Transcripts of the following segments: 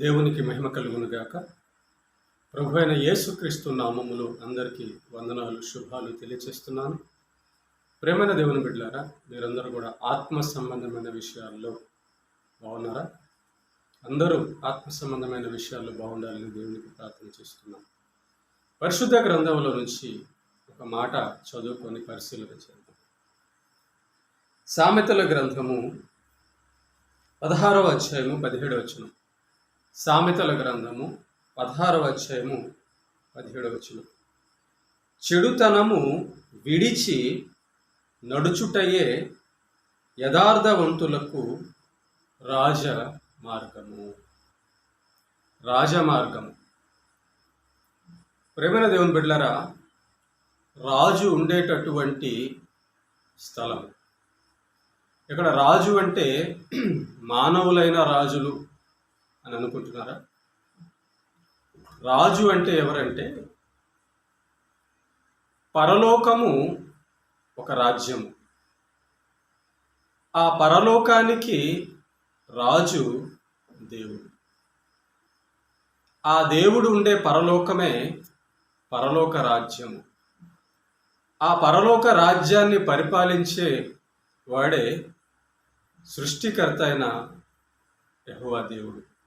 దేవునికి మహిమ కలుగునుగాక. ప్రభు అయిన యేసుక్రీస్తు నామములు అందరికీ వందనాలు శుభాలు తెలియచేస్తున్నాను. ప్రేమైన దేవుని బిడ్డారా మీరందరూ కూడా ఆత్మ సంబంధమైన విషయాల్లో బాగున్నారా? అందరూ ఆత్మ సంబంధమైన విషయాల్లో బాగుండాలని దేవునికి ప్రార్థన చేస్తున్నాను పరిశుద్ధ గ్రంథంలో నుంచి ఒక మాట చదువుకొని పరిశీలన చేద్దాం. సామెతల గ్రంథము పదహారవ అధ్యాయము పదిహేడవ వచనం. సామెతల గ్రంథము పదహారవ అధ్యాయము పదిహేడవ వచనం. చెడుతనము విడిచి నడుచుటయే యథార్థవంతులకు రాజ మార్గము రాజమార్గము. ప్రేమణ దేవుని బిడ్లరా రాజు ఉండేటటువంటి స్థలం ఇక్కడ రాజు అంటే మానవులైన రాజులు అని అనుకుంటున్నారా? రాజు అంటే ఎవరంటే పరలోకము ఒక రాజ్యము ఆ పరలోకానికి రాజు దేవుడు. ఆ దేవుడు ఉండే పరలోకమే పరలోక రాజ్యము ఆ పరలోక రాజ్యాన్ని పరిపాలించే వాడే సృష్టికర్త అయిన యహువా దేవుడు.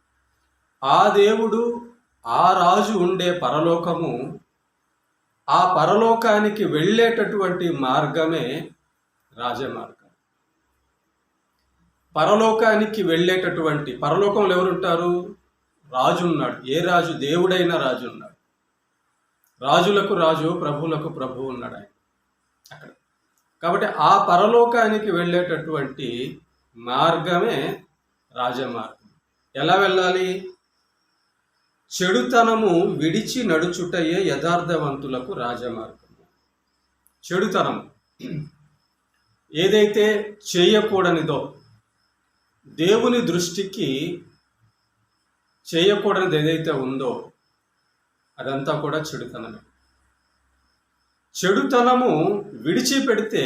ఆ దేవుడు ఆ రాజు ఉండే పరలోకము ఆ పరలోకానికి వెళ్ళేటటువంటి మార్గమే రాజమార్గం. పరలోకానికి వెళ్ళేటటువంటి పరలోకంలో ఎవరుంటారు రాజు ఉన్నాడు. ఏ రాజు? దేవుడైన రాజు ఉన్నాడు. రాజులకు రాజు ప్రభువులకు ప్రభు ఉన్నాడు ఆయన. అక్కడ. కాబట్టి ఆ పరలోకానికి వెళ్ళేటటువంటి మార్గమే రాజమార్గం. ఎలా వెళ్ళాలి? చెడుతనము విడిచి నడుచుటయే యథార్థవంతులకు రాజమార్గము. చెడుతనం ఏదైతే చేయకూడనిదో దేవుని దృష్టికి చేయకూడనిది ఏదైతే ఉందో అదంతా కూడా చెడుతనమే. చెడుతనము విడిచిపెడితే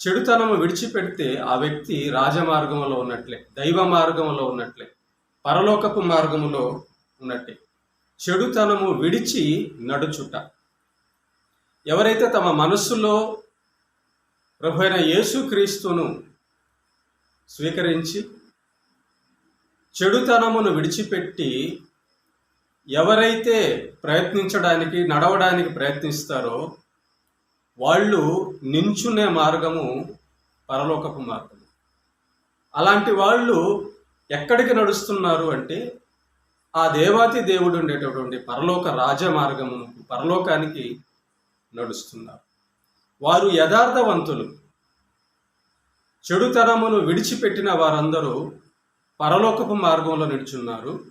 చెడుతనము విడిచిపెడితే ఆ వ్యక్తి రాజమార్గంలో ఉన్నట్లే దైవ మార్గంలో ఉన్నట్లే పరలోకపు మార్గములో ఉన్నట్టే. చెడుతనము విడిచి నడుచుట. ఎవరైతే తమ మనస్సులో ప్రభు అయిన యేసుక్రీస్తును స్వీకరించి చెడుతనమును విడిచిపెట్టి ఎవరైతే ప్రయత్నించడానికి నడవడానికి ప్రయత్నిస్తారో వాళ్ళు నించునే మార్గము పరలోకపు మార్గము. అలాంటి వాళ్ళు ఎక్కడికి నడుస్తున్నారు అంటే ఆ దేవాతి దేవుడు ఉండేటటువంటి పరలోక రాజమార్గమును పరలోకానికి నడుస్తున్నారు. వారు యథార్థవంతులు. చెడుతనమును విడిచిపెట్టిన వారందరూ పరలోకపు మార్గంలో నిడుచున్నారు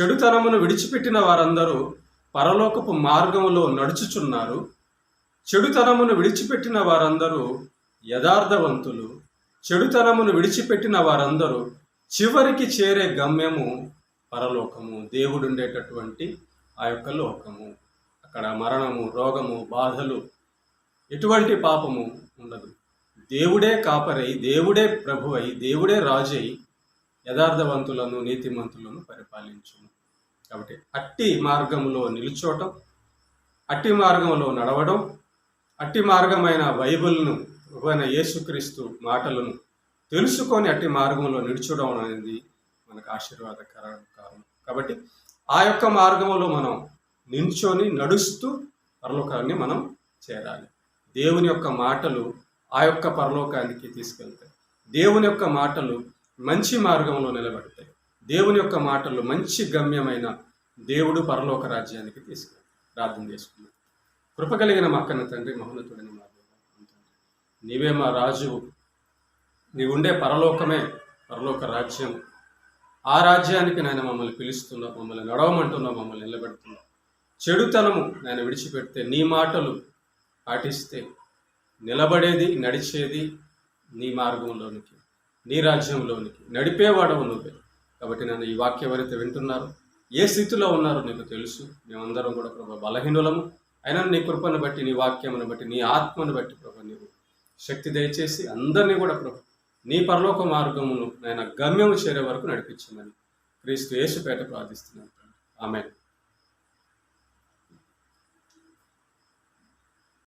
చెడుతనమును విడిచిపెట్టిన వారందరూ పరలోకపు మార్గంలో నడుచుచున్నారు. చెడుతనమును విడిచిపెట్టిన వారందరూ యథార్థవంతులు. చెడుతనమును విడిచిపెట్టిన వారందరూ చివరికి చేరే గమ్యము పరలోకము దేవుడు ఉండేటటువంటి ఆ యొక్క లోకము. అక్కడ మరణము రోగము బాధలు ఎటువంటి పాపము ఉండదు. దేవుడే కాపరై దేవుడే ప్రభువై దేవుడే రాజై యథార్థవంతులను నీతిమంతులను పరిపాలించును. కాబట్టి అట్టి మార్గంలో నిలుచోటం అట్టి మార్గంలో నడవడం అట్టి మార్గమైన బైబిల్ను ప్రభువైన యేసుక్రీస్తు మాటలను తెలుసుకొని అట్టి మార్గంలో నిలుచోవడం అనేది మనకు ఆశీర్వాదకరం కారణం కాబట్టి ఆ యొక్క మార్గంలో మనం నించొని నడుస్తూ పరలోకాన్ని మనం చేరాలి. దేవుని యొక్క మాటలు ఆ యొక్క పరలోకానికి తీసుకెళ్తాయి. దేవుని యొక్క మాటలు మంచి మార్గంలో నిలబడతాయి. దేవుని యొక్క మాటలు మంచి గమ్యమైన దేవుడు పరలోక రాజ్యానికి తీసుకెళ్తాయి. ప్రార్థన చేసుకుందాం. కృప కలిగిన మా అక్కన తండ్రి మహోన్నతుడిని మా నీవే మా రాజు. నీవుండే పరలోకమే పరలోక రాజ్యం. ఆ రాజ్యానికి నాయన మమ్మల్ని పిలుస్తున్నావు మమ్మల్ని నడవమంటున్నావు మమ్మల్ని నిలబెడుతున్నావు. చెడుతనము నేను విడిచిపెడితే నీ మాటలు పాటిస్తే నిలబడేది నడిచేది నీ మార్గంలోనికి నీ రాజ్యంలోనికి. నడిపేవాడవు నువ్వే. కాబట్టి నన్ను ఈ వాక్యం ఎవరైతే వింటున్నారో ఏ స్థితిలో ఉన్నారో నీకు తెలుసు. మేమందరం కూడా ప్రభా బలహీనులము. అయినా నీ కృపను బట్టి నీ వాక్యమును బట్టి నీ ఆత్మను బట్టి ప్రభా నీవు శక్తి దయచేసి అందరినీ కూడా ప్రభు నీ పరలోక మార్గమును నాయన గమ్యము చేరే వరకు నడిపించమని క్రీస్తు యేసుపేట ప్రార్థిస్తున్నాను ఆమె